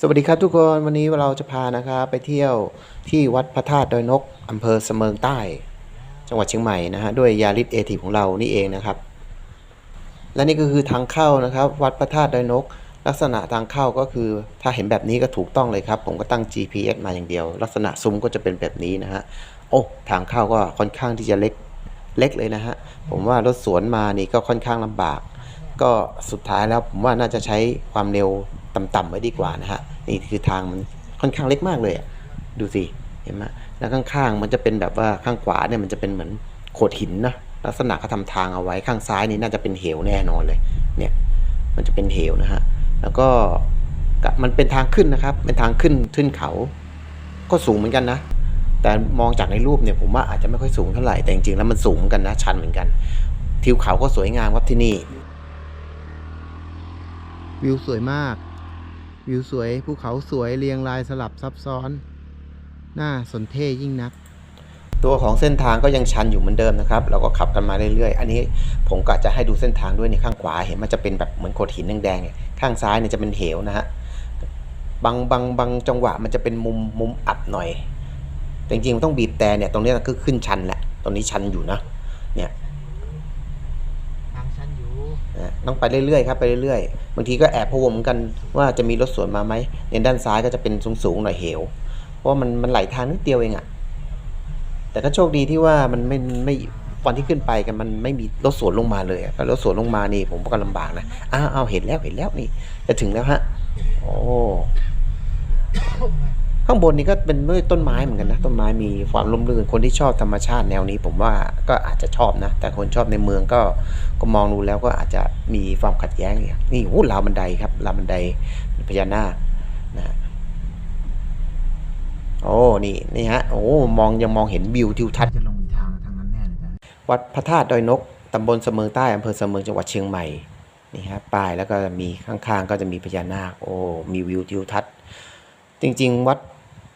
สวัสดีครับทุกคนวันนี้เราจะพานะครับไปเที่ยวที่วัดพระธาตุดอยนกอำเภอเสมิงใต้ จังหวัดเชียงใหม่นะฮะด้วยยาริสเอทีของเรานี่เองนะครับ และนี่ก็คือทางเข้านะครับ วัดพระธาตุดอยนก ลักษณะทางเข้าก็คือถ้าเห็นแบบนี้ก็ถูกต้องเลยครับ ผมก็ตั้ง GPS มาอย่างเดียว ลักษณะซุ้มก็จะเป็นแบบนี้นะฮะโอ้ทางเข้าก็ค่อนข้างที่จะเล็กเล็กเลยนะฮะผมว่ารถสวนมานี่ก็ค่อนข้างลำบาก ก็สุดท้ายแล้วผมว่าน่าจะใช้ความเร็วต่ำๆไว้ดีกว่านะฮะนี่คือทางมันค่อนข้างเล็กมากเลยดูสิเห็นไหมแล้วข้างๆมันจะเป็นแบบว่าข้างขวาเนี่ยมันจะเป็นเหมือนโขดหินนะลักษณะเขาทำทางเอาไว้ข้างซ้ายนี่น่าจะเป็นเหวแน่นอนเลยเนี่ยมันจะเป็นเหวนะฮะแล้วก็มันเป็นทางขึ้นนะครับเป็นทางขึ้นขึ้นเขา ก็สูงเหมือนกันนะแต่มองจากในรูปเนี่ยผมว่าอาจจะไม่ค่อยสูงเท่าไหร่แต่จริงๆแล้วมันสูงเหมือนกันนะชันเหมือนกันทิวเขาก็สวยงามครับที่นี่ วิวสวยมาก วิวสวยภูเขาสวยเรียงรายสลับซับซ้อนน่าสนเท่ยิ่งนัก ตัวของเส้นทางก็ยังชันอยู่เหมือนเดิมนะครับ เราก็ขับกันมาเรื่อยๆ อันนี้ผมก็จะให้ดูเส้นทางด้วยในข้างขวาเห็นมันจะเป็นแบบเหมือนโขดหินแดงๆเนี่ยข้างซ้ายเนี่ยจะเป็นเหวนะฮะบางบางบางจังหวะมันจะเป็นมุมมุมอับหน่อยแต่จริงๆมันต้องบีบแต่เนี่ยตรงนี้ก็ขึ้นชันแหละตรงนี้ชันอยู่นะเนี่ย ทางชันอยู่ นะ ต้องไปเรื่อยๆครับไปเรื่อยๆ บางทีก็แอบพะวงเหมือนกันว่าจะมีรถสวนมาไหมในด้านซ้ายก็จะเป็นสูงๆหน่อยเหว เพราะมันมันไหลทางนิดเดียวเองอะแต่ก็โชคดีที่ว่ามันไม่ไม่วันที่ขึ้นไปกันมันไม่มีรถสวนลงมาเลยถ้ารถสวนลงมานี่ผมก็ลำบากนะอ้าวอ้าวเห็นแล้วเห็นแล้วนี่ จะถึงแล้วฮะ โอ้ ข้างบนนี่ก็เป็นด้วยต้นไม้เหมือนกันนะต้นไม้มีความร่มรื่นคนที่ชอบธรรมชาติแนวนี้ ผมว่าก็อาจจะชอบนะ แต่คนชอบในเมืองก็ก็มองดูแล้วก็อาจจะมีความขัดแย้งเนี่ยนี่โอ้ราวบันไดครับราวบันไดพญานาคนะฮะโอ้นี่นี่ฮะโอ้มองยังมองเห็นวิวทิวทัศน์จะลงทางทางนั้นแน่เลยจ้ะวัดพระธาตุดอยนกตำบลเสมิงใต้อำเภอเสมิงจังหวัดเชียงใหม่นี่ฮะป้ายแล้วก็มีข้างๆ ก็จะมีพญานาคโอ้มีวิวทิวทัศน์จริง ๆ วัด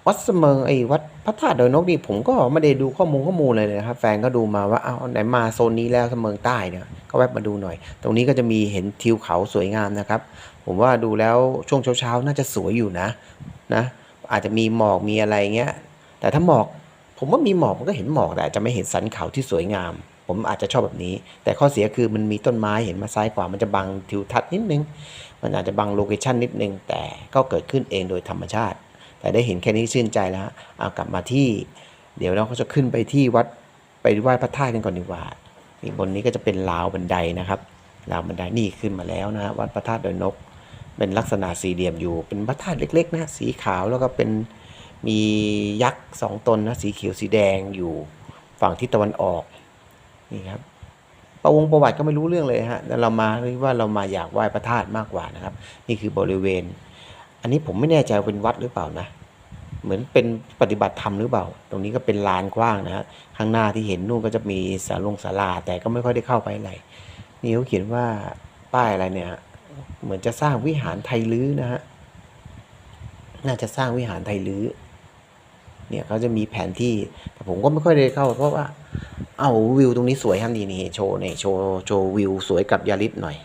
วัดเสมิงไอ้วัดพระธาตุดอยนกนี่ผมก็ไม่ได้ดูข้อมูลข้อมูลเลยนะครับ แฟนก็ดูมาว่าเอาไหนมาโซนนี้แล้วเสมิงใต้เนี่ยก็แวะมาดูหน่อย ตรงนี้ก็จะมีเห็นทิวเขาสวยงามนะครับ ผมว่าดูแล้วช่วงเช้าๆน่าจะสวยอยู่นะนะอาจจะมีหมอกมีอะไรเงี้ย แต่ถ้าหมอก ผมว่ามีหมอกมันก็เห็นหมอกแต่อาจจะไม่เห็นสันเขาที่สวยงาม ผมอาจจะชอบแบบนี้ แต่ข้อเสียคือมันมีต้นไม้เห็นมาซ้ายขวามันจะบังทิวทัศน์นิดนึง มันอาจจะบังโลเคชันนิดนึง แต่ก็เกิดขึ้นเองโดยธรรมชาติ แต่ได้เห็นแค่นี้ชื่นใจแล้วเอากลับมาที่ เดี๋ยวเราก็จะขึ้นไปที่วัดไปไหว้พระธาตุกันก่อนดีกว่านี่บนนี้ก็จะเป็นราวบันไดนะครับราวบันไดนี่ขึ้นมาแล้วนะฮะวัดพระธาตุดอยนก เป็นลักษณะสี่เหลี่ยมอยู่ เป็นพระธาตุเล็กๆนะสีขาวแล้วก็เป็นมียักษ์สองตนนะสีเขียวสีแดงอยู่ฝั่งทิศตะวันออกนี่ครับประวงประวัติก็ไม่รู้เรื่องเลยฮะแล้วเรามาเรียกว่าเรามาอยากไหว้พระธาตุมากกว่านะครับ นี่คือบริเวณ อันนี้ผมไม่แน่ใจว่าเป็นวัดหรือเปล่านะ เหมือนเป็นปฏิบัติธรรมหรือเปล่า ตรงนี้ก็เป็นลานกว้างนะฮะข้างหน้าที่เห็นนู่นก็จะมีศาลงศาลาแต่ก็ไม่ค่อยได้เข้าไปไหนนี่เขาเขียนว่าป้ายอะไรเนี่ยเหมือนจะสร้างวิหารไทยลื้อนะฮะน่าจะสร้างวิหารไทยลื้อเนี่ยเขาจะมีแผนที่แต่ผมก็ไม่ค่อยได้เข้า เพราะว่า เอาวิวตรงนี้สวยครับนี่นี่โชว์เนี่ยโชว์โชว์วิวสวยกับยาริสหน่อย